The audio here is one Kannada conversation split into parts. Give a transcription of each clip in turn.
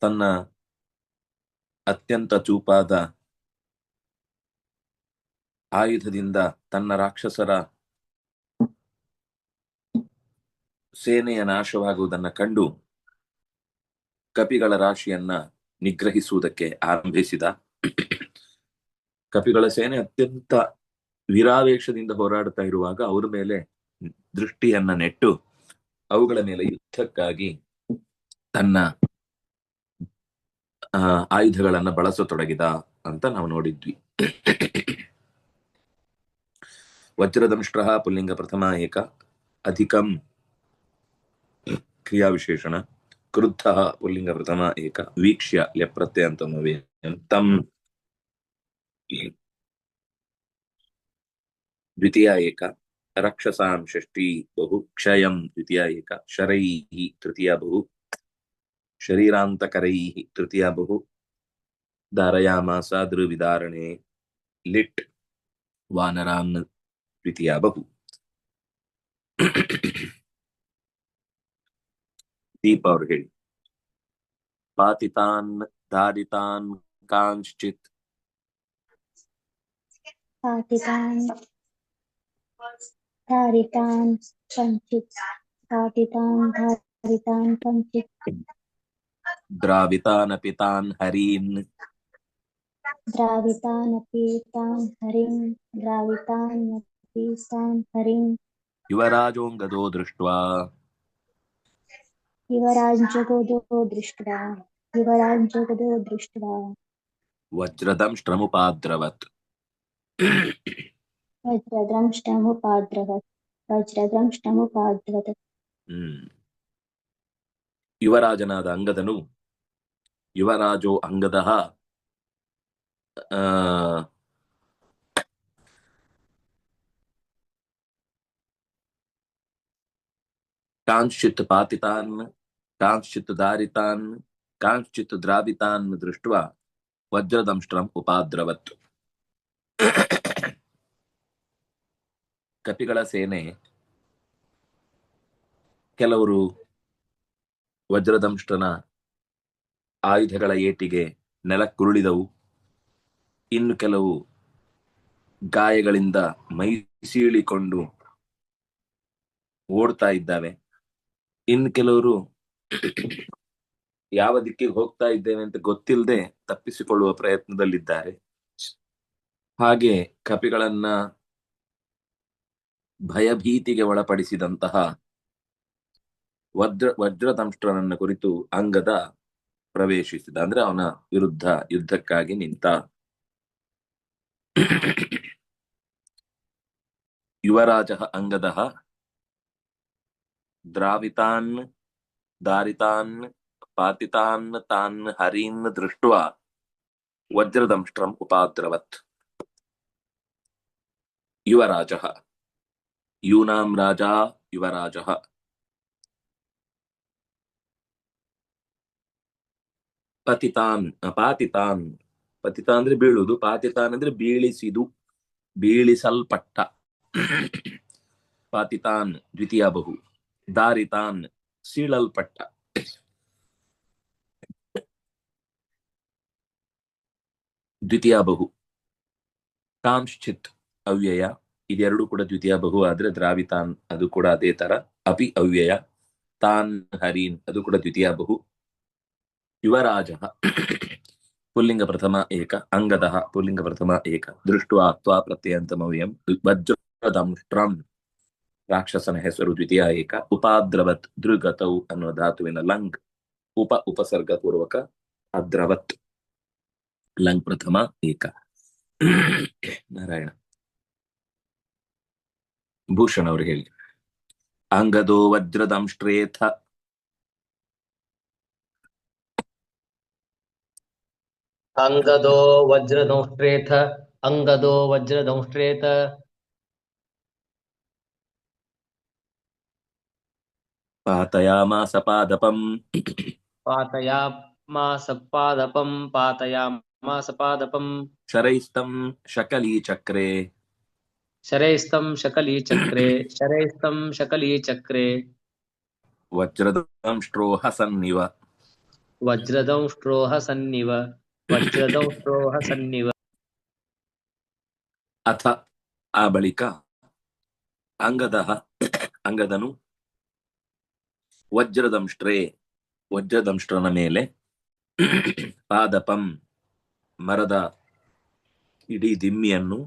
ತನ್ನ ಅತ್ಯಂತ ಚೂಪಾದ ಆಯುಧದಿಂದ ತನ್ನ ರಾಕ್ಷಸರ ಸೇನೆಯ ನಾಶವಾಗುವುದನ್ನ ಕಂಡು ಕಪಿಗಳ ರಾಶಿಯನ್ನ ನಿಗ್ರಹಿಸುವುದಕ್ಕೆ ಆರಂಭಿಸಿದ. ಕಪಿಗಳ ಸೇನೆ ಅತ್ಯಂತ ವಿರಾವೇಶದಿಂದ ಹೋರಾಡುತ್ತಾ ಇರುವಾಗ ಅವರ ಮೇಲೆ ದೃಷ್ಟಿಯನ್ನ ನೆಟ್ಟು ಅವುಗಳ ಮೇಲೆ ಯುದ್ಧಕ್ಕಾಗಿ ತನ್ನ ಆಯುಧಗಳನ್ನ ಬಳಸತೊಡಗಿದ ಅಂತ ನಾವು ನೋಡಿದ್ವಿ. ವಜ್ರದಂಷ್ಟ್ರ ಪುಲ್ಲಿಂಗ ಪ್ರಥಮ ಏಕ ಅಧಿಕಂ ಕ್ರಿಯಾವಿಶೇಷಣ ಕ್ರುದ್ಧ ಪುಲ್ಲಿಂಗ ಪ್ರಥಮ ಏಕ ವೀಕ್ಷ್ಯ ಲೆಪ್ರತ್ಯಂತಮವೇ ತಂ ದ್ವಿತೀಯ ಏಕ ರಕ್ಷಸಾಂ ಷಷ್ಠಿ ಬಹು ಕ್ಷಯಂ ದ್ವಿತೀಯ ಏಕ ಶರೈ ತೃತೀಯ ಬಹು शरीरान्तकरैः तृतीया बहु धारयामास दृविदारणे लिट् वानरान् द्वितीया बहु। दीप और हिल। पातितान् धारितान् कांश्चित्। पातितान् धारितान् कञ्चित् पातितान् धारितान् कञ्चित् ద్రావితానపి తాన్ హరీన్ ద్రావితానపి తాన్ హరీన్ ద్రావితానపి తాన్ హరీన్ యువరాజోంగదో దృష్ట్వా యువరాజగదో దృష్ట్వా యువరాజగదో దృష్ట్వా వజ్రదంష్టముపాద్రవత్ వజ్రదంష్టముపాద్రవత్ వజ్రదంష్టముపాద్రవత్ ಯುವರಾಜನಾದ ಅಂಗದನು, ಯುವರಾಜೋ ಅಂಗದ ಕಾಂಶ್ಚಿತ್ ಪಾತಿತಾನ್ ಕಾಂಶ್ಚಿತ್ ದಾರಿತಾನ್ ಕಾಂಶ್ಚಿತ್ ದ್ರಾವಿತಾನ್ ದೃಷ್ಟ ವಜ್ರದಂಷ್ಟ್ರಂ ಉಪಾದ್ರವತ್. ಕಪಿಗಳ ಸೇನೆ, ಕೆಲವರು ವಜ್ರದಂಷ್ಟನ ಆಯುಧಗಳ ಏಟಿಗೆ ನೆಲಕ್ಕುರುಳಿದವು. ಇನ್ನು ಕೆಲವು ಗಾಯಗಳಿಂದ ಮೈ ಸೀಳಿಕೊಂಡು ಓಡ್ತಾ ಇದ್ದಾವೆ. ಇನ್ನು ಕೆಲವರು ಯಾವ ದಿಕ್ಕಿಗೆ ಹೋಗ್ತಾ ಇದ್ದೇವೆ ಅಂತ ಗೊತ್ತಿಲ್ಲದೆ ತಪ್ಪಿಸಿಕೊಳ್ಳುವ ಪ್ರಯತ್ನದಲ್ಲಿದ್ದಾರೆ. ಹಾಗೆ ಕಪಿಗಳನ್ನ ಭಯಭೀತಿಗೆ ಒಳಪಡಿಸಿದಂತಹ ವಜ್ರ ವಜ್ರದಂಷ್ಟ್ರನನ್ನ ಕುರಿತು ಅಂಗದ ಪ್ರವೇಶಿಸಿದ. ಅಂದ್ರೆ ಅವನ ವಿರುದ್ಧ ಯುದ್ಧಕ್ಕಾಗಿ ನಿಂತ ಯುವರಾಜ ಅಂಗದ ದ್ರಾವಿತಾನ್, ದಾರಿತಾನ್, ಪಾತಿತಾನ್, ತಾನ್, ಹರಿನ್ ದೃಷ್ಟ ವಜ್ರದಂಷ್ಟ್ರಂ ಉಪಾದ್ರವತ್. ಯುವರಾಜ, ಯೂನಾಂ ರಾಜ ಯುವರಾಜ ಪತಿತಾನ್ ಪಾತಿತಾನ್ ಪತಿತ ಅಂದ್ರೆ ಬೀಳುವುದು. ಪಾತಿತಾನ್ ಅಂದ್ರೆ ಬೀಳಿಸಿದು, ಬೀಳಿಸಲ್ಪಟ್ಟ. ಪಾತಿತಾನ್, ದ್ವಿತೀಯ ಬಹು. ದಾರಿತಾನ್, ಸೀಳಲ್ಪಟ್ಟ. ದ್ವಿತೀಯ ಬಹು. ಕಾಂಶ್ಚಿತ್ ಅವ್ಯಯ. ಇದೆರಡು ಕೂಡ ದ್ವಿತೀಯ ಬಹು ಆದ್ರೆ ದ್ರಾವಿತಾನ್ ಅದು ಕೂಡ ಅದೇ ತರ. ಅಪಿ ಅವ್ಯಯ. ತಾನ್ ಹರೀನ್ ಅದು ಕೂಡ ದ್ವಿತೀಯ ಬಹು. ಯುವರಾಜ ಪುಲ್ಲಿಂಗ ಪ್ರಥಮ ಏಕ, ಅಂಗದ ಪುಲ್ಲಿಂಗ ಪ್ರಥಮ ಏಕ, ದೃಷ್ಟ್ವಾ ತ್ವಾ ಪ್ರತ್ಯಯಂತಮವ್ಯಂ ವಜ್ರದಂಷ್ಟ್ರಂ ರಾಕ್ಷಸನ ಹೆಸರು ದ್ವಿತೀಯ ಏಕ, ಉಪಾದ್ರವತ್ ದೃಗತೌ ಅನ್ನುವ ಧಾತುವಿನ ಲಂಗ್, ಉಪ ಉಪಸರ್ಗ ಪೂರ್ವಕ ಅದ್ರವತ್. ಲಂಗ್ ಪ್ರಥಮ ಏಕ. ನಾರಾಯಣ. ಭೂಷಣ್ ಅವರು ಹೇಳಿ. ಅಂಗದೋ ವಜ್ರದಂಷ್ಟ್ರೇಥ ಅಂಗದೋ ವಜ್ರದಂಷ್ಟ್ರೇಥ ಅಂಗದೋ ವಜ್ರದಂಷ್ಟ್ರೇತ ಪಾತಯಾಮಾಸ ಪಾದಪಂ ಪಾತಯಾಮಾಸ ಪಾದಪಂ ಪಾತಯಾಮಾಸ ಪಾದಪಂ ಶರೈಸ್ತಂ ಶಕಲೀ ಚಕ್ರೆ ಶರೈಸ್ತಂ ಶಕಲೀ ಚಕ್ರೆ ಶರೈಸ್ತಂ ಶಕಲೀ ಚಕ್ರೆ ವಜ್ರದಂಷ್ಟ್ರೋ ವಜ್ರದಂಷ್ಟ್ರೋಹ ಸನ್ನಿವ ಅಥ ಆ ಬಳಿಕ ಅಂಗದ ಅಂಗದನು ವಜ್ರದಂಷ್ಟ್ರೇ, ವಜ್ರದಂಷ್ಟ್ರನ ಮೇಲೆ ಪಾದಪಂ ಮರದ ಇಡೀ ದಿಮ್ಮಿಯನ್ನು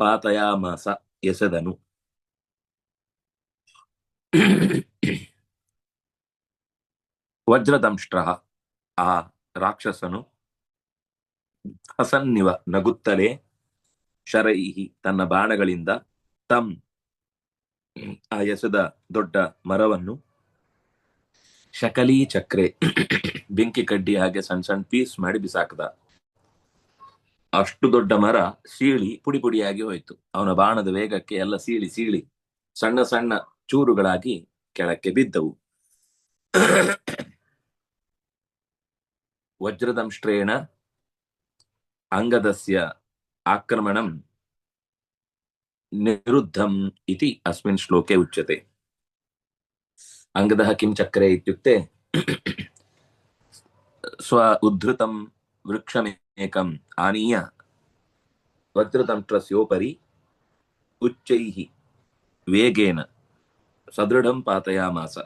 ಪಾತಯಾಮಾಸ ಎಸೆದನು. ವಜ್ರದಂಷ್ಟ್ರ ಆ ರಾಕ್ಷಸನು ಹಸನ್ನಿವ ನಗುತ್ತಲೇ ಶರೈಹಿ ತನ್ನ ಬಾಣಗಳಿಂದ ತಮ್ ಆ ಎಸೆದ ದೊಡ್ಡ ಮರವನ್ನು ಶಕಲಿ ಚಕ್ರೆ ಬೆಂಕಿ ಕಡ್ಡಿ ಹಾಗೆ ಸಣ್ಣ ಸಣ್ಣ ಪೀಸ್ ಮಾಡಿ ಬಿಸಾಕದ. ಅಷ್ಟು ದೊಡ್ಡ ಮರ ಸೀಳಿ ಪುಡಿ ಪುಡಿಯಾಗಿ ಹೋಯ್ತು. ಅವನ ಬಾಣದ ವೇಗಕ್ಕೆ ಎಲ್ಲ ಸೀಳಿ ಸೀಳಿ ಸಣ್ಣ ಸಣ್ಣ ಚೂರುಗಳಾಗಿ ಕೆಳಕ್ಕೆ ಬಿದ್ದವು. ವಜ್ರದಂಷ್ಟ್ರೇಣ అంగదస్య ఆక్రమణం నిరుద్ధం ఇది అస్మిన్ శ్లోకే ఉచ్యతే. అంగద కిం చక్రే ఇత్యుక్తే స్వ ఉద్ధృతం వృక్షమేకం ఆనీయ వక్తృతంత్రస్యోపరి ఉచ్చై వేగేన సదృఢం పాతయామాస.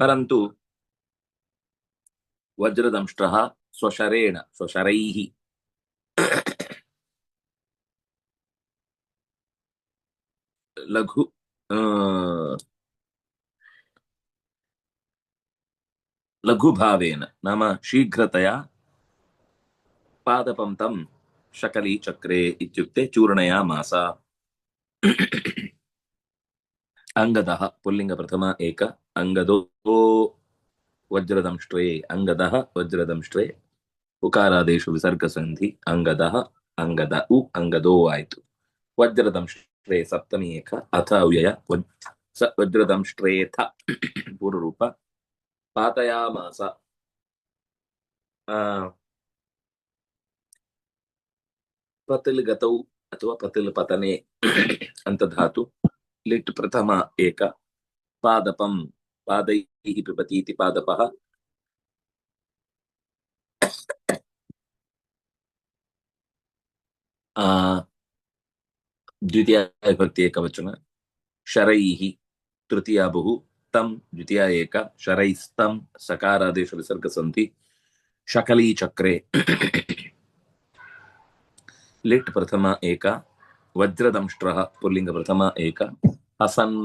పరంతు వజ్రదంష్ట్ర స్వశరేణ స్వశరై ಲಘು ಲಘುಭಾವೇನ, ನಾಮ ಶೀಘ್ರತೆಯ ಪಾದಪಂ ತಂ ಶಕಲಿ ಚಕ್ರೆ ಇತ್ಯುಕ್ತೆ ಚೂರ್ಣಯ ಮಾಸ. ಅಂಗದ, ಪುಲ್ಲಿಂಗ ಪ್ರಥಮ ಏಕ, ಅಂಗದೋ ವಜ್ರದಂಷ್ಟ್ರೇ, ಅಂಗದ ವಜ್ರದಂಷ್ಟ್ರೇ, ಉಕಾರಾದೇಶು ವಿಸರ್ಗ ಸಂಧಿ ಅಂಗದ ಅಂಗದ ಉ, ಅಂಗದೋ ಆಯಿತು. ವಜ್ರದಂಷ್ಟ್ರೇ. श्रे सप्तमी एक अथ अव्यय स वज्रदंष्ट्रेऽथ पूर्वरूप पातयामास। पतिल गतौ अथवा पतिल पतने अन्तधातु लिट् प्रथम एक। पादपं पादैः पिबति इति पादपः। आ, ದ್ವಿತೀಯ ವಿಭಕ್ತಿ ಏಕವಚನ ಶರೈಹಿ ತೃತೀಯ ಬಹು ತಂ ದ್ವಿತೀಯ ಏಕ ಶರೈಸ್ತಂ ಸಕಾರಾದೇಶ ವಿಸರ್ಗ ಸಂತಿ ಶಕಲೀ ಚಕ್ರೆ ಲಿಟ್ ಪ್ರಥಮ ಏಕ ವಜ್ರದಂಷ್ಟ್ರ ಪುಲ್ಲಿಂಗ ಪ್ರಥಮ ಏಕ, ಹಸನ್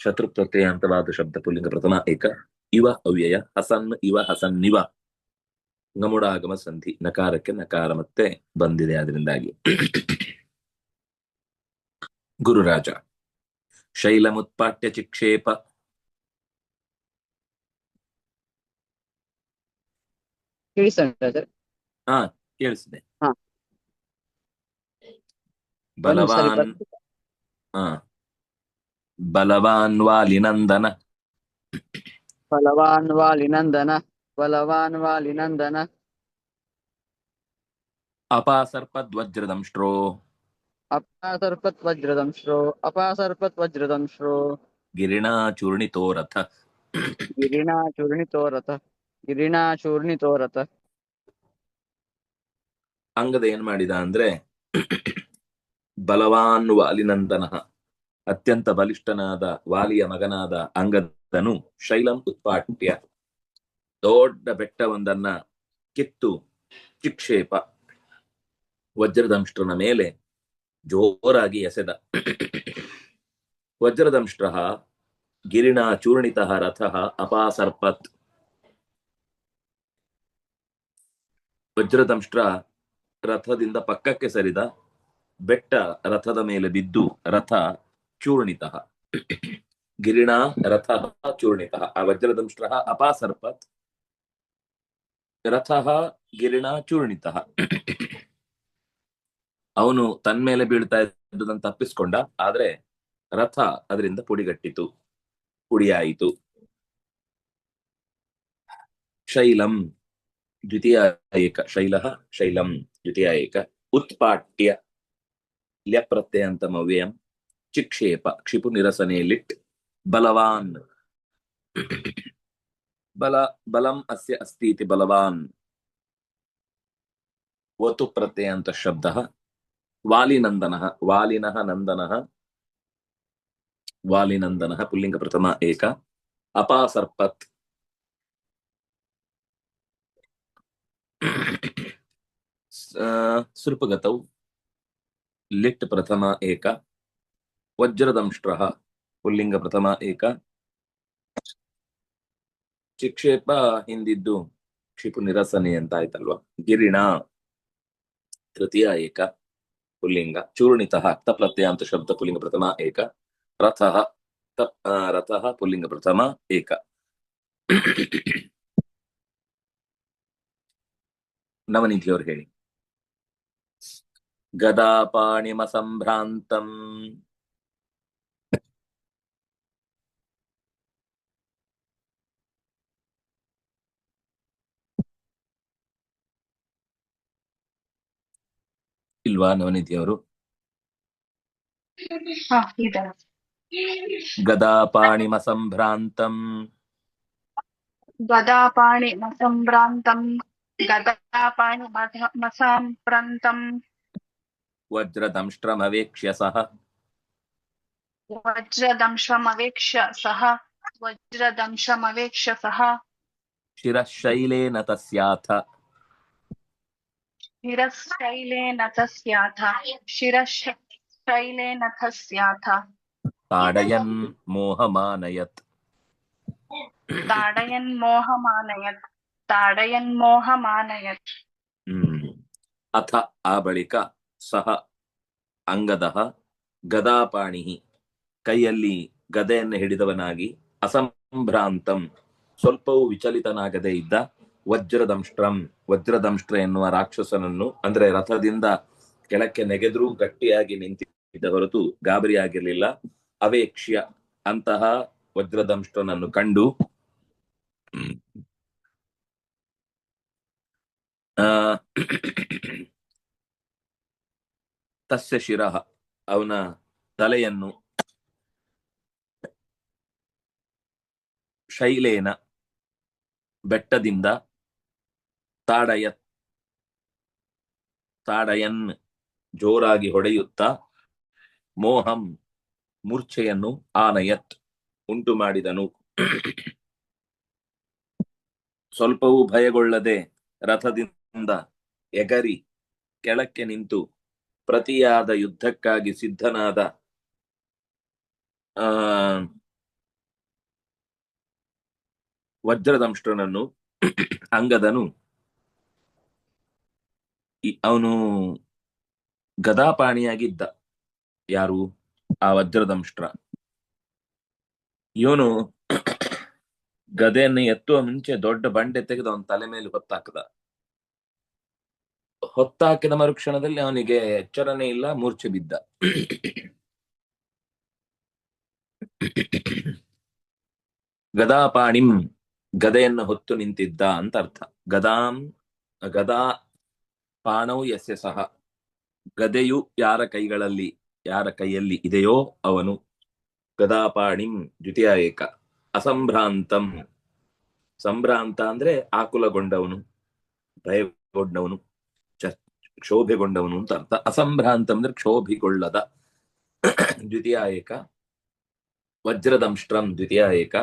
ಶತ್ರು ಪ್ರತ್ಯಯಾಂತವಾದ ಶಬ್ದ ಪುಲ್ಲಿಂಗ ಪ್ರಥಮ ಏಕ, ಇವ ಅವ್ಯಯ, ಹಸನ್ ಇವ ಹಸನ್ನಿವ ನಮುಡಾಗಮ ಸಂಧಿ ನಕಾರಕ್ಕೆ ನಕಾರ ಮತ್ತೆ ಬಂದಿದೆ ಅದರಿಂದಾಗಿ. ಗುರುರಾಜ. ಶೈಲಮುತ್ಪಾಟ್ಯ ಚಿಕ್ಷೇಪ ಹಾ ಕೇಳಿಸಿದೆ ಹಾ. ಬಲವಾನ್. ಹಾ. ಬಲವಾನ್ ವಾಲಿನಂದನ ಬಲವಾನ್ ವಾಲಿನಂದನ ಬಲವಾನ್ ವಾಲಿನಂದನ ಅಪಾಸರ್ಪದ್ವಜ್ರದಂಶ್ರೋ ಅಪಾಸರ್ಪತ್ ವಜ್ರದಂಶ್ರೋ ಗಿರಿಣಾ ಚೂರ್ಣಿತೋ ರಥ ಗಿರಿಣಾ ಚೂರ್ಣಿತೋ ರಥ ಗಿರಿಣಾ ಚೂರ್ಣಿತೋ ರಥ ಅಂಗದ ಏನ್ ಮಾಡಿದ ಅಂದ್ರೆ ಬಲವಾನ್ ವಾಲಿನಂದನ ಅತ್ಯಂತ ಬಲಿಷ್ಠನಾದ ವಾಲಿಯ ಮಗನಾದ ಅಂಗದನು ಶೈಲಂ ಉತ್ಪಾಟ್ಯ. ದೊಡ್ಡ ಬೆಟ್ಟವೊಂದನ್ನ ಕಿತ್ತು ಚಿಕ್ಷೇಪ ವಜ್ರದಂಷ್ಟ್ರನ ಮೇಲೆ ಜೋರಾಗಿ ಎಸೆದ. ವಜ್ರದಂಷ್ಟ್ರ ಗಿರಿಣ ಚೂರ್ಣಿತ ರಥ ಅಪಾಸರ್ಪತ್. ವಜ್ರದಂಷ್ಟ್ರ ರಥದಿಂದ ಪಕ್ಕಕ್ಕೆ ಸರಿದ. ಬೆಟ್ಟ ರಥದ ಮೇಲೆ ಬಿದ್ದು ರಥ ಚೂರ್ಣಿತ. ಗಿರಿಣ ರಥ ಚೂರ್ಣಿತ. ಆ ವಜ್ರದಂಷ್ಟ್ರ ಅಪಾಸರ್ಪತ್. ರಥ ಗಿರಿಣ ಚೂರ್ಣಿತ. ಅವನು ತನ್ಮೇಲೆ ಬೀಳ್ತಾ ಇದ್ದುದನ್ನು ತಪ್ಪಿಸ್ಕೊಂಡ, ಆದ್ರೆ ರಥ ಅದರಿಂದ ಪುಡಿಗಟ್ಟಿತು, ಪುಡಿಯಾಯಿತು. ಶೈಲಂ ದ್ವಿತೀಯ ಏಕ, ಶೈಲ ಶೈಲಂ ದ್ವಿತೀಯ ಏಕ, ಉತ್ಪಾಟ್ಯ ಲ್ಯಪ್ರತ್ಯಂತಮವ್ಯಯಂ ಚಿಕ್ಷೇಪ ಕ್ಷಿಪು ನಿರಸನೆ ಲಿಟ್ ಬಲವಾನ್. ಬಲ, ಬಲಂ ಅಸ್ಯ ಅಸ್ತಿ ಇತಿ ಬಲವಾನ್. ವತು ಪ್ರತ್ಯಯಂತ ಶಬ್ದ ವಾಲಿನಂದನ, ವಾಲಿನಃ ನಂದನ, ವಾಲಿನಂದನ ಪುಲ್ಲಿಂಗ ಪ್ರಥಮ ಏಕ, ಅಪಾಸರ್ಪತ್. ಸೃಪಗತೌ ಲಿಟ್ ಪ್ರಥಮ ಏಕ, ವಜ್ರದಂಷ್ಟ್ರ ಪುಲ್ಲಿಂಗ ಪ್ರಥಮ ಏಕ. ಚಿಕ್ಷೇಪ ಹಿಂದಿದ್ದು ಕ್ಷಿಪು ನಿರಸನೆ ಅಂತ ಆಯ್ತಲ್ವಾ ಗಿರಿಣ, ತೃತೀಯ ಏಕ. ಪುಲ್ಲಿಂಗ ಚೂರ್ಣಿತಃ ತಪ್ರತ್ಯಯ ಅಂತ ಶಬ್ದ ಪುಲ್ಲಿಂಗ ಪ್ರಥಮ ಏಕ ರಥಃ ತಪ್ ಆ, ರಥಃ ಪುಲ್ಲಿಂಗ ಪ್ರಥಮ ಏಕ ನವನಿಧಿಯವರು ಇಲ್ವಾ ನವನೀತಿ ಅವರು ಗದಾಪಾಣಿಮ ಸಂಭ್ರಾಂತಂ ಗದಾಪಾಣಿ ಮಸಂಭ್ರಾಂತಂ ಗದಾಪಾಣಿ ಸಂಭ್ರಾಂತಂ ಮಸಾಂಪ್ರಂತಂ ವಜ್ರದಂಷ್ಟ್ರಮವೇಕ್ಷ್ಯ ಸಹ ವಜ್ರದಂಶಮವೇಕ್ಷ್ಯ ಸಹ. ವಜ್ರದಂಶಮವೇಕ್ಷ್ಯ ಸಹ ಶಿರಶೈಲೇನ ತಸ್ಯಾಥ. ತಸ್ಯಾಥ ಶಿರಶೈಲೇನ ತಸ್ಯಾಥ ತಾಡಯನ್ ಮೋಹಮಾನಯತ್. ತಾಡಯನ್ ಮೋಹಮಾನಯತ್ ತಾಡಯನ್ ಮೋಹಮಾನಯತ್. ಹ್ಮ್. ಅಥ ಆ ಬಳಿಕ ಸಹ ಅಂಗದಃ ಗದಾಪಾಣಿ ಕೈಯಲ್ಲಿ ಗದೆಯನ್ನು ಹಿಡಿದವನಾಗಿ ಅಸಂಭ್ರಾಂತಂ ಸ್ವಲ್ಪವೂ ವಿಚಲಿತನಾಗದೇ ಇದ್ದ ವಜ್ರದಂಷ್ಟ್ರಂ ವಜ್ರದಂಷ್ಟ್ರ ಎನ್ನುವ ರಾಕ್ಷಸನನ್ನು ಅಂದ್ರೆ ರಥದಿಂದ ಕೆಳಕ್ಕೆ ನೆಗೆದ್ರೂ ಗಟ್ಟಿಯಾಗಿ ನಿಂತಿದ್ದ ಹೊರತು ಗಾಬರಿಯಾಗಿರ್ಲಿಲ್ಲ ಅವೇಕ್ಷ್ಯ ಅಂತಹ ವಜ್ರದಂಷ್ಟ್ರನನ್ನು ಕಂಡು ಆ, ತಸ್ಯ ಶಿರಃ ಅವನ ತಲೆಯನ್ನು ಶೈಲೇನ ಬೆಟ್ಟದಿಂದ ತಾಡಯತ್, ತಾಡಯನ್ ಜೋರಾಗಿ ಹೊಡೆಯುತ್ತ ಮೋಹಂ ಮೂರ್ಛೆಯನ್ನು ಆನಯತ್, ಉಂಟು ಮಾಡಿದನು. ಸ್ವಲ್ಪವೂ ಭಯಗೊಳ್ಳದೆ ರಥದಿಂದ ಎಗರಿ ಕೆಳಕ್ಕೆ ನಿಂತು ಪ್ರತಿಯಾದ ಯುದ್ಧಕ್ಕಾಗಿ ಸಿದ್ಧನಾದ, ಆ, ವಜ್ರದಂಷ್ಟ್ರನನ್ನು ಅಂಗದನು ಅವನು ಗದಾಪಾಣಿಯಾಗಿದ್ದ. ಯಾರು? ಆ ವಜ್ರದಂಷ್ಟ್ರ. ಇವನು ಗದೆಯನ್ನು ಎತ್ತುವ ಮುಂಚೆ ದೊಡ್ಡ ಬಂಡೆ ತೆಗೆದು ಅವನ ತಲೆ ಮೇಲೆ ಹೊತ್ತಾಕದ. ಹೊತ್ತಾಕಿದ ಮರುಕ್ಷಣದಲ್ಲಿ ಅವನಿಗೆ ಎಚ್ಚರನೇ ಇಲ್ಲ, ಮೂರ್ಛೆ ಬಿದ್ದ. ಗದಾಪಾಣಿಂ ಗದೆಯನ್ನು ಹೊತ್ತು ನಿಂತಿದ್ದ ಅಂತ ಅರ್ಥ. ಗದಾಂ ಗದಾ ಪಾಣೌ ಯಸ್ಯ ಸಹ. ಗದೆಯು ಯಾರ ಕೈಗಳಲ್ಲಿ, ಯಾರ ಕೈಯಲ್ಲಿ ಇದೆಯೋ ಅವನು ಗದಾಪಾಣಿಂ ದ್ವಿತೀಯ ಏಕ. ಅಸಂಭ್ರಾಂತಂ. ಸಂಭ್ರಾಂತ ಅಂದ್ರೆ ಆಕುಲಗೊಂಡವನು, ಭಯಗೊಂಡವನು ಕ್ಷೋಭೆಗೊಂಡವನು ಅಂತ ಅರ್ಥ. ಅಸಂಭ್ರಾಂತ ಅಂದ್ರೆ ಕ್ಷೋಭಿಗೊಳ್ಳದ. ದ್ವಿತೀಯ ಏಕ. ವಜ್ರದಂಷ್ಟ್ರಂ ದ್ವಿತೀಯ ಏಕ.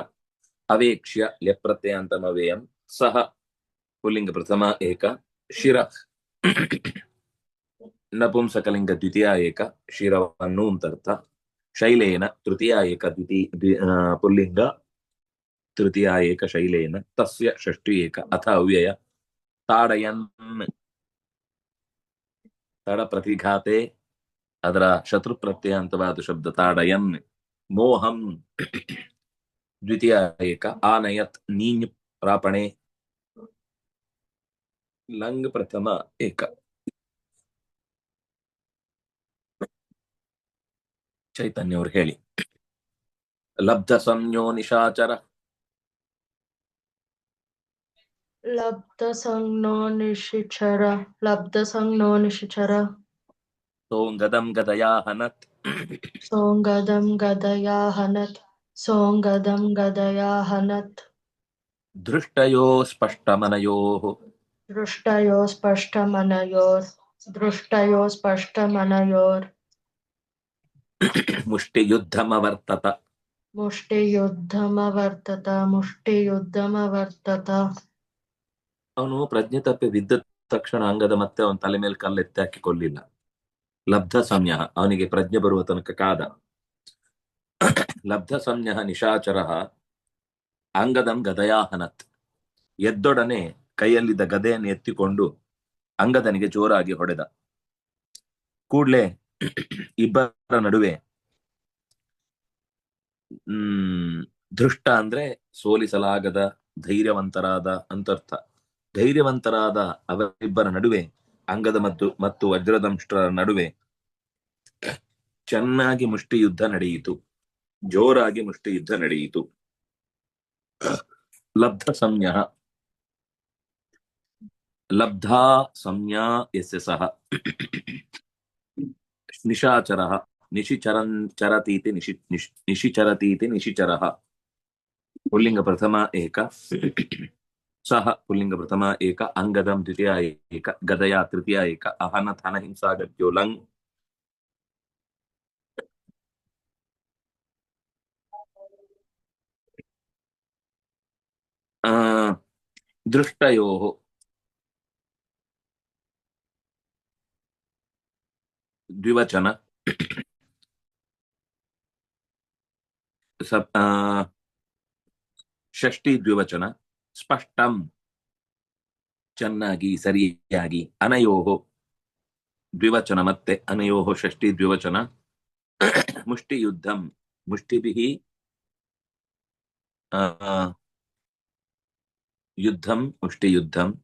ಅವೇಕ್ಷ್ಯ ಲೆಪ್ರತ್ಯಂತಮವೇಯಂ ಸಹ. ಪುಲ್ಲಿಂಗ ಪ್ರಥಮ ಏಕ. ಶಿರ ನಪುಂಸಕಲಿಂಗ ದ್ವಿತೀಯ ಏಕ ಶಿರವನ್ನು ಅಂತ ಅರ್ಥ ಶೈಲೇನ ತೃತೀಯ ಏಕ ದ್ವಿತೀಯ ದ್ವಿ- ಪುಲ್ಲಿಂಗ ತೃತೀಯ ಏಕ ಶೈಲೇನ, ತಸ್ಯ ಷಷ್ಠಿ ಏಕ ಅಥ ಅವ್ಯಯ, ತಾಡಯನ್ ತಡ ಪ್ರತಿಘಾತೆ ಅದರ ಶತ್ರು ಪ್ರತ್ಯಯಾಂತವಾದ ಶಬ್ದ ತಾಡಯನ್, ಮೋಹಂ ದ್ವಿತೀಯ ಏಕ ಆನಯತ್ ನೀನ್ ಪ್ರಾಪಣೆ ಲಂಗ್ ಪ್ರಥಮ ಏಕ. ಚೈತನ್ಯ ಅವ್ರು ಹೇಳಿ. ಲಬ್ಧ ಸಂಜ್ಞೋ ನಿಶಾಚರ. ಲಬ್ಧಸಂಜ್ಞೋ ನಿಶಿಚರ ಲಬ್ಧ ಸಂಜ್ಞೋ ನಿಶಿಚರ. ಸೋಂಗದಂ ಗದಯಾ ಹನತ್. ಸೋಂಗದಂ ಗದಯಾ ಹನತ್ ಸೋಂಗದಂ ಗದಯಾ ಹನತ್. ದೃಷ್ಟಯೋ ಸ್ಪಷ್ಟಮನಯೋಃ. दृष्टयो स्पष्टमनयोर् दृष्टयो स्पष्टमनयोर् ಮುಷ್ಟಿಯುದ್ಧಮವರ್ತತ मुष्टियुद्धमवर्तत मुष्टियुद्धमवर्तत ಅವನು ಪ್ರಜ್ಞೆ ತಪ್ಪಿ ಬಿದ್ದ ತಕ್ಷಣ ಅಂಗದ ಮತ್ತೆ ಅವನ ತಲೆ ಮೇಲೆ ಕಲ್ಲೆತ್ತಿ ಹಾಕಿ ಕೊಲ್ಲಿಲ್ಲ ಲಬ್ಧ ಸಂಜ್ಞ ಅವನಿಗೆ ಪ್ರಜ್ಞೆ ಬರುವ ತನಕ ಕಾದ ಲಬ್ಧ ಸಂಜ್ಞ ನಿಶಾಚರ ಅಂಗದಂ ಗದಯಾಹನತ್ ಎದ್ದೊಡನೆ ಕೈಯಲ್ಲಿದ್ದ ಗದೆಯನ್ನು ಎತ್ತಿಕೊಂಡು ಅಂಗದನಿಗೆ ಜೋರಾಗಿ ಹೊಡೆದ. ಕೂಡ್ಲೆ ಇಬ್ಬರ ನಡುವೆ, ಹ್ಮ್, ದೃಷ್ಟ ಅಂದ್ರೆ ಸೋಲಿಸಲಾಗದ ಧೈರ್ಯವಂತರಾದ ಅಂತರ್ಥ. ಧೈರ್ಯವಂತರಾದ ಅವರಿಬ್ಬರ ನಡುವೆ, ಅಂಗದ ಮತ್ತು ಮತ್ತು ವಜ್ರದಂಷ್ಟ್ರ ನಡುವೆ ಚೆನ್ನಾಗಿ ಮುಷ್ಟಿ ಯುದ್ಧ ನಡೆಯಿತು. ಜೋರಾಗಿ ಮುಷ್ಟಿ ಯುದ್ಧ ನಡೆಯಿತು. ಲಬ್ಧ ಸಂಜ್ಞ ಲಬ್ಧಾ ಸಂಜ್ಞಾ ಯಸ್ಯ ಸಹ ನಿಶಾಚರ ನಿಶಿಚರನ್ ಚರತೀತಿ ನಿಶಿ ನಿಶ್ ನಿಶಿಚರತೀತಿ ನಿಶಿಚರಃ ಪುಲ್ಲಿಂಗ ಪ್ರಥಮ ಏಕ ಸಹ ಪುಲ್ಲಿಂಗ ಪ್ರಥಮ ಏಕ ಅಂಗದಂ ದ್ವಿತೀಯ ಏಕ ಗದಯ ತೃತೀಯ ಏಕ ಅಹನ ಥನ ಹಿಂಸಾಗತ್ಯೋ ದ್ವಿವಚನ. ಸಪ್ ಷಷ್ಠಿ ದ್ವಿವಚನ. ಸ್ಪಷ್ಟಂ. ಚೆನ್ನಾಗಿ, ಸರಿಯಾಗಿ, ಅನಯೋಹೋ. ದ್ವಿವಚನ ಮತ್ತೆ, ಅನಯೋಹೋ, ಷಷ್ಠಿ ದ್ವಿವಚನ. ಮುಷ್ಟಿ ಯುದ್ಧಂ ಮುಷ್ಟಿಭಿ ಯುದ್ಧಂ ಮುಷ್ಟಿ ಯುದ್ಧಂ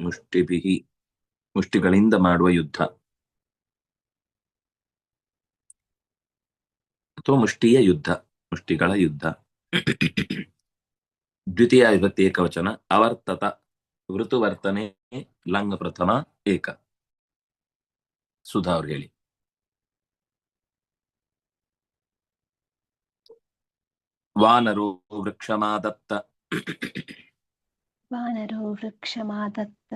ಮುಷ್ಟಿಭಿ, ಮುಷ್ಟಿಗಳಿಂದ ಮಾಡುವ ಯುದ್ಧ. ಅಥವಾ ಮುಷ್ಟಿಯ ಯುದ್ಧ ಮುಷ್ಟಿಗಳ ಯುದ್ಧ. ದ್ವಿತೀಯ ವಿಭಕ್ತಿ ಏಕವಚನ ಅವರ್ತತ ಋತುವರ್ತನೆ ಲಂಗ ಪ್ರಥಮ ಏಕ. ಸುಧಾ ಅವ್ರು ಹೇಳಿ. ವಾನರು ವೃಕ್ಷಮಾದತ್ತ. ವಾನರು ವೃಕ್ಷಮಾದತ್ತ.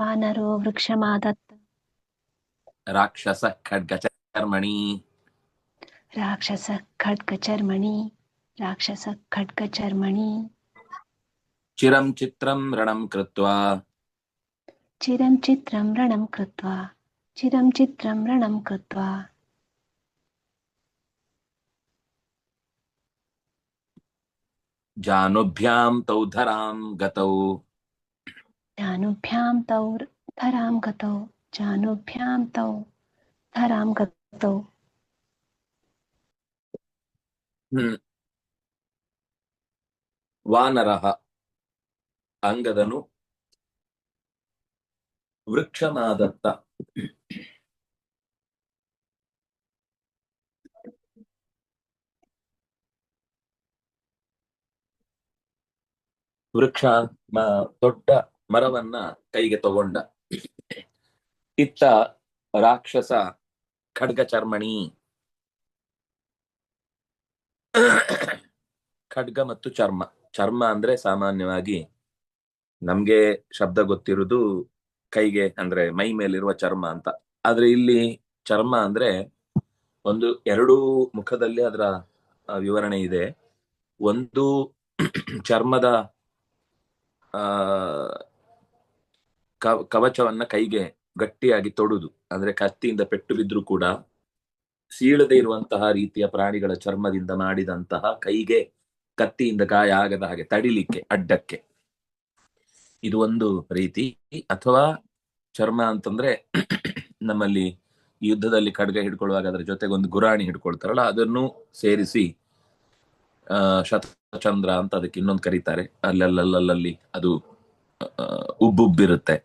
ವಾನರು ವೃಕ್ಷಮಾದತ್ತ. ರಾಕ್ಷಸ ಖಡ್ಗಚರ್ಮಣಿ राक्षस खड्ग चर्मणि राक्षस खड्ग चर्मणि चिरं चित्रं रणं कृत्वा। चिरं चित्रं रणं कृत्वा। चिरं चित्रं रणं कृत्वा। जानुभ्याम तौ धराम गतौ। जानुभ्याम तौ धराम गतौ। जानुभ्याम तौ धराम गतौ। ಹ್ಮ್. ವಾನರಃ ಅಂಗದನು ವೃಕ್ಷಮಾದತ್ತ ವೃಕ್ಷ ದೊಡ್ಡ ಮರವನ್ನ ಕೈಗೆ ತಗೊಂಡ. ಇತ್ತ ರಾಕ್ಷಸ ಖಡ್ಗ ಚರ್ಮಣಿ ಖಡ್ಗ ಮತ್ತು ಚರ್ಮ. ಚರ್ಮ ಅಂದ್ರೆ ಸಾಮಾನ್ಯವಾಗಿ ನಮ್ಗೆ ಶಬ್ದ ಗೊತ್ತಿರುವುದು ಕೈಗೆ ಅಂದ್ರೆ ಮೈ ಮೇಲಿರುವ ಚರ್ಮ ಅಂತ. ಆದ್ರೆ ಇಲ್ಲಿ ಚರ್ಮ ಅಂದ್ರೆ ಒಂದು ಎರಡೂ ಮುಖದಲ್ಲಿ ಅದರ ವಿವರಣೆ ಇದೆ. ಒಂದು ಚರ್ಮದ, ಆ ಕವಚವನ್ನ ಕೈಗೆ ಗಟ್ಟಿಯಾಗಿ ತೊಡುದು. ಅಂದ್ರೆ ಕತ್ತಿಯಿಂದ ಪೆಟ್ಟು ಬಿದ್ರು ಕೂಡ ಸೀಳದೆ ಇರುವಂತಹ ರೀತಿಯ ಪ್ರಾಣಿಗಳ ಚರ್ಮದಿಂದ ಮಾಡಿದಂತಹ ಕೈಗೆ ಕತ್ತಿಯಿಂದ ಗಾಯ ಆಗದ ಹಾಗೆ ತಡಿಲಿಕ್ಕೆ, ಅಡ್ಡಕ್ಕೆ. ಇದು ಒಂದು ರೀತಿ. ಅಥವಾ ಚರ್ಮ ಅಂತಂದ್ರೆ ನಮ್ಮಲ್ಲಿ ಯುದ್ಧದಲ್ಲಿ ಖಡ್ಗ ಹಿಡ್ಕೊಳ್ಳುವಾಗ ಅದರ ಜೊತೆಗೆ ಒಂದು ಗುರಾಣಿ ಹಿಡ್ಕೊಳ್ತಾರಲ್ಲ, ಅದನ್ನು ಸೇರಿಸಿ ಶತಚಂದ್ರ ಅಂತ ಅದಕ್ಕೆ ಇನ್ನೊಂದು ಕರೀತಾರೆ. ಅಲ್ಲಲ್ಲಲ್ಲಲ್ಲಿ ಅದು ಉಬ್ಬುಬ್ಬಿರುತ್ತೆ.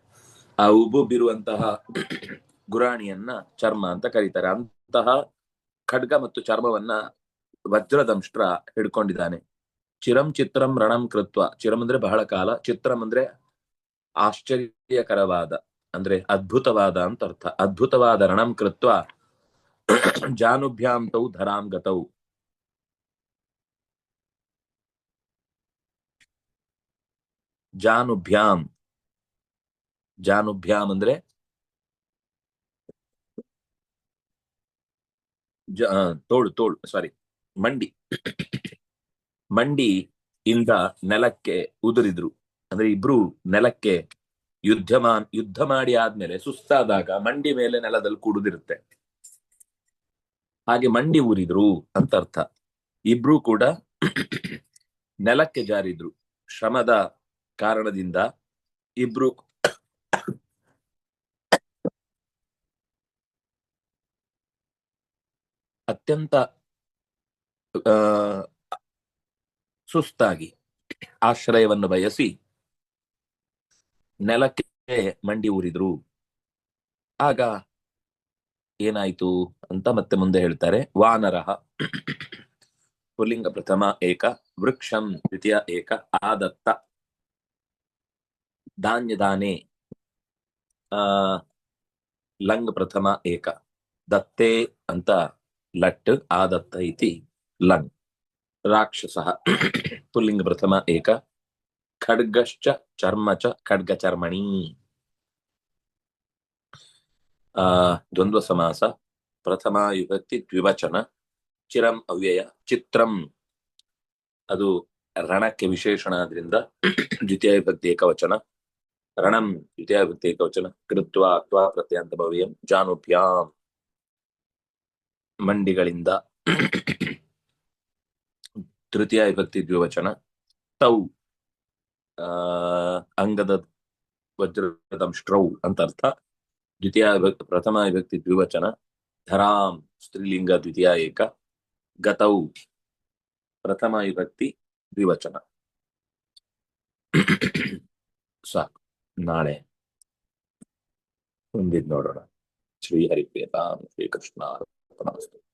ಆ ಉಬ್ಬುಬ್ಬಿರುವಂತಹ ಗುರಾಣಿಯನ್ನ ಚರ್ಮ ಅಂತ ಕರೀತಾರೆ. ಅಂತಹ ಖಡ್ಗ ಮತ್ತು ಚರ್ಮವನ್ನ ವಜ್ರದಂಷ್ಟ್ರ ಹಿಡ್ಕೊಂಡಿದ್ದಾನೆ. ಚಿರಂ ಚಿತ್ರಂ ರಣಂ ಕೃತ್ವ. ಚಿರಂ ಅಂದ್ರೆ ಬಹಳ ಕಾಲ, ಚಿತ್ರಂ ಅಂದ್ರೆ ಆಶ್ಚರ್ಯಕರವಾದ, ಅಂದ್ರೆ ಅದ್ಭುತವಾದ ಅಂತ ಅರ್ಥ. ಅದ್ಭುತವಾದ ರಣಂ ಕೃತ್ವ. ಜಾನುಭ್ಯಾಂ ತೌ ಗತೌ. ಜಾನುಭ್ಯಾಂ. ಜಾನುಭ್ಯಾಂ ಅಂದ್ರೆ ಜ ಆ, ತೋಳು ತೋಳು ಸಾರಿ ಮಂಡಿ. ಮಂಡಿ ಇಂದ ನೆಲಕ್ಕೆ ಉದುರಿದ್ರು. ಅಂದ್ರೆ ಇಬ್ರು ನೆಲಕ್ಕೆ ಯುದ್ಧ ಮಾ ಯುದ್ಧ ಮಾಡಿ ಆದ್ಮೇಲೆ ಸುಸ್ತಾದಾಗ ಮಂಡಿ ಮೇಲೆ ನೆಲದಲ್ಲಿ ಕುಡಿದಿರುತ್ತೆ. ಹಾಗೆ ಮಂಡಿ ಊರಿದ್ರು ಅಂತ ಅರ್ಥ. ಇಬ್ರು ಕೂಡ ನೆಲಕ್ಕೆ ಜಾರಿದ್ರು. ಶ್ರಮದ ಕಾರಣದಿಂದ ಇಬ್ರು ಅತ್ಯಂತ ಸುಸ್ತಾಗಿ ಆಶ್ರಯವನ್ನು ಬಯಸಿ ನೆಲಕ್ಕೆ ಮಂಡಿ ಊರಿದ್ರು. ಆಗ ಏನಾಯ್ತು ಅಂತ ಮತ್ತೆ ಮುಂದೆ ಹೇಳ್ತಾರೆ. ವಾನರಹ ಪುಲ್ಲಿಂಗ ಪ್ರಥಮ ಏಕ, ವೃಕ್ಷಂ ದ್ವಿತೀಯ ಏಕ, ಆದತ್ತ, ಧಾನ್ಯದಾನೆ, ಆ ಲಂಗ್ ಪ್ರಥಮ ಏಕ, ದತ್ತೇ ಅಂತ ಲಟ್ ಆದತ್ತ ಇತಿ ಲಂಗ್ ರಾಕ್ಷಸ ಪುಲ್ಲಿಂಗ ಪ್ರಥಮ ಏಕ. ಖಡ್ಗಶ್ಚ ಚರ್ಮ ಚ ಖಡ್ಗ ಚರ್ಮಣಿ. ಆ, ದ್ವಂದ್ವ ಸಮಾಸ. ಪ್ರಥಮ ವಿಭಕ್ತಿ ದ್ವಿವಚನ. ಚಿರಂ ಅವ್ಯಯ ಚಿತ್ರಂ. ಅದು ರಣಕ್ಕೆ ವಿಶೇಷಣ ಆದ್ರಿಂದ ದ್ವಿತೀಯ ವಿಭಕ್ತಿ ಏಕವಚನ. ರಣಂ ದ್ವಿತೀಯ ವಿಭಕ್ತಿ ಏಕವಚನ. ಕೃತ್ವ ಅತ್ವಾ ಪ್ರತ್ಯಂತ ಭವ್ಯಂ ಜಾನುಭ್ಯಾಂ. ಮಂಡಿಗಳಿಂದ ತೃತೀಯ ವಿಭಕ್ತಿ ದ್ವಿವಚನ ತೌ ಅಂಗದ ಸ್ಟ್ರೌ ಅಂತ ಅರ್ಥ. ದ್ವಿತೀಯ ಪ್ರಥಮ ವಿಭಕ್ತಿ ದ್ವಿವಚನ ಧರಾಂ ಸ್ತ್ರೀಲಿಂಗ ದ್ವಿತೀಯ ಏಕ ಗತೌ, ಪ್ರಥಮ ವಿಭಕ್ತಿ ದ್ವಿವಚನ. ಸಾಕು, ನಾಳೆ ಮುಂದಿದ್ ನೋಡೋಣ. ಶ್ರೀ ಹರಿಪ್ರಿಯತಾಂ ಶ್ರೀಕೃಷ್ಣ pronounced.